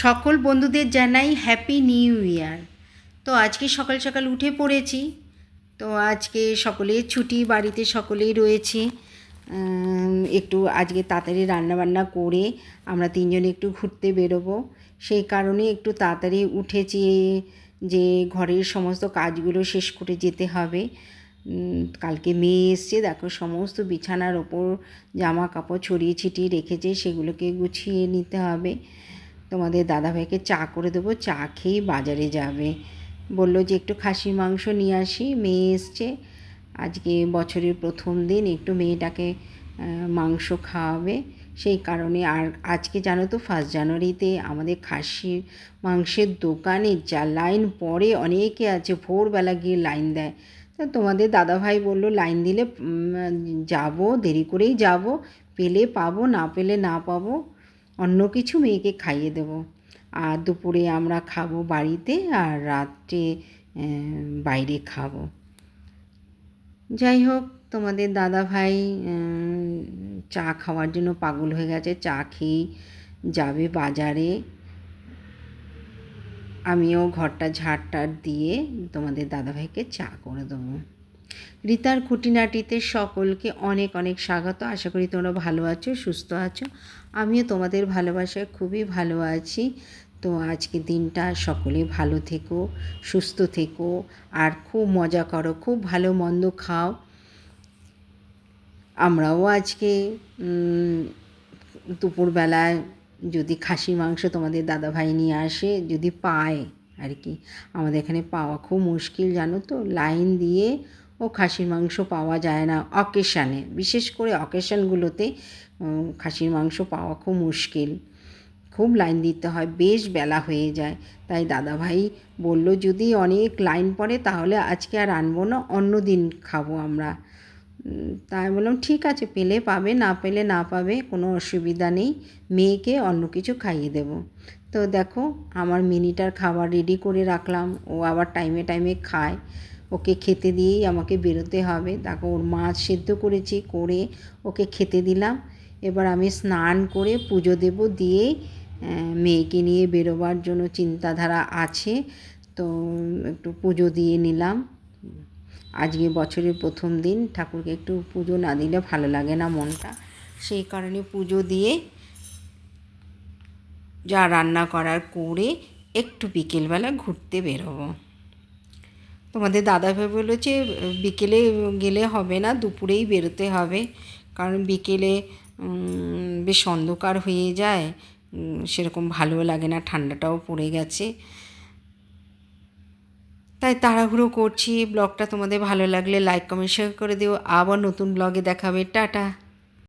সকল বন্ধুদের জানাই হ্যাপি নিউ ইয়ার তো আজকে সকাল সকাল উঠে পড়েছি। তো আজকে সকলের ছুটি, বাড়িতে সকলেই রয়েছে। একটু আজকে তাড়াতাড়ি রান্নাবান্না করে আমরা তিনজনে একটু ঘুরতে বেরোবো। সেই কারণে একটু তাড়াতাড়ি উঠেছি যে ঘরের সমস্ত কাজগুলো শেষ করে যেতে হবে। কালকে মেয়ে এসছে, দেখো সমস্ত বিছানার ওপর জামা কাপড় ছড়িয়ে ছিটিয়ে রেখেছে, সেগুলোকে গুছিয়ে নিতে হবে। তোমাদের দাদাভাইকে চা করে দেবো, চা খেয়েই বাজারে যাবে। বলল যে, একটু খাসির মাংস নিয়ে আসি। মেয়ে এসছে। আজকে বছরের প্রথম দিন, একটু মেয়েটাকে মাংস খাওয়াবে। সেই কারণে আর আজকে জানো তো ফার্স্ট জানুয়ারিতে আমাদের খাসির মাংসের দোকানে যা লাইন পড়ে অনেকে আছে, ভোরবেলা গিয়ে লাইন দেয়। তা তোমাদের দাদাভাই বলল লাইন দিলে যাব, দেরি করেই যাব। পেলে পাবো, না পেলে না পাবো। অন্য কিছু মেয়েকে খাইয়ে দেব। আর দুপুরে আমরা খাব বাড়িতে আর রাত্রে বাইরে খাব। যাই হোক, তোমাদের দাদা ভাই চা খাওয়ার জন্য পাগল হয়ে গেছে। চা খেয়েই যাবে বাজারে। আমিও ঘরটা ঝাড়টার দিয়ে তোমাদের দাদাভাইকে চা করে দেবো। রিতার খুঁটিনাটিতে সকলকে অনেক অনেক স্বাগত। আশা করি তোমরা ভালো আছো, সুস্থ আছো। আমিও তোমাদের ভালোবাসায় খুবই ভালো আছি। তো আজকে দিনটা সকলে ভালো থেকো, সুস্থ থেকো, আর খুব মজা করো, খুব ভালো মন্দ খাও। আমরাও আজকে দুপুরবেলায় যদি খাসি মাংস তোমাদের দাদাভাই নিয়ে আসে, যদি পায় আর কি। আমাদের এখানে পাওয়া খুব মুশকিল, জানো তো? লাইন দিয়ে ও খাসির মাংস পাওয়া যায় না অকেশানে। বিশেষ করে অকেশানগুলোতে খাসির মাংস পাওয়া খুব মুশকিল। খুব লাইন দিতে হয়, বেশ বেলা হয়ে যায়। তাই দাদাভাই বলল, যদি অনেক লাইন পড়ে তাহলে আজকে আর আনব না, অন্য দিন খাব আমরা। তাই বললাম, ঠিক আছে, পেলে পাবে, না পেলে না পাবে, কোনো অসুবিধা নেই, মেয়েকে অন্য কিছু খাইয়ে দেব। তো দেখো, আমার মিনিটার খাবার রেডি করে রাখলাম। ও আবার টাইমে টাইমে খায়। ওকে খেতে দিয়েই আমাকে বেরোতে হবে। তাকে ওর মাছ সেদ্ধ করেছি করে ওকে খেতে দিলাম। এবার আমি স্নান করে পুজো দেব আহ, মেয়েকে নিয়ে বেরোবার জন্য চিন্তাধারা আছে। তো একটু পুজো দিয়ে নিলাম। আজকে বছরের প্রথম দিন ঠাকুরকে একটু পুজো না দিলে ভালো লাগে না মনটা। সেই কারণে পুজো দিয়ে যা রান্না করার করে একটু বিকেলবেলা ঘুরতে বেরোবো। তোমাদের দাদাভাই বলেছে বিকেলে গেলে হবে না, দুপুরেই বেরোতে হবে। কারণ বিকেলে বেশ অন্ধকার হয়ে যায় সেরকম ভালো লাগে না, ঠান্ডাটাও পড়ে গেছে। তাই তাড়াহুড়ো করছি, ব্লগটা তোমাদের ভালো লাগলে লাইক কমেন্ট শেয়ার করে দিও। আবার নতুন ব্লগে দেখাবে। টাটা।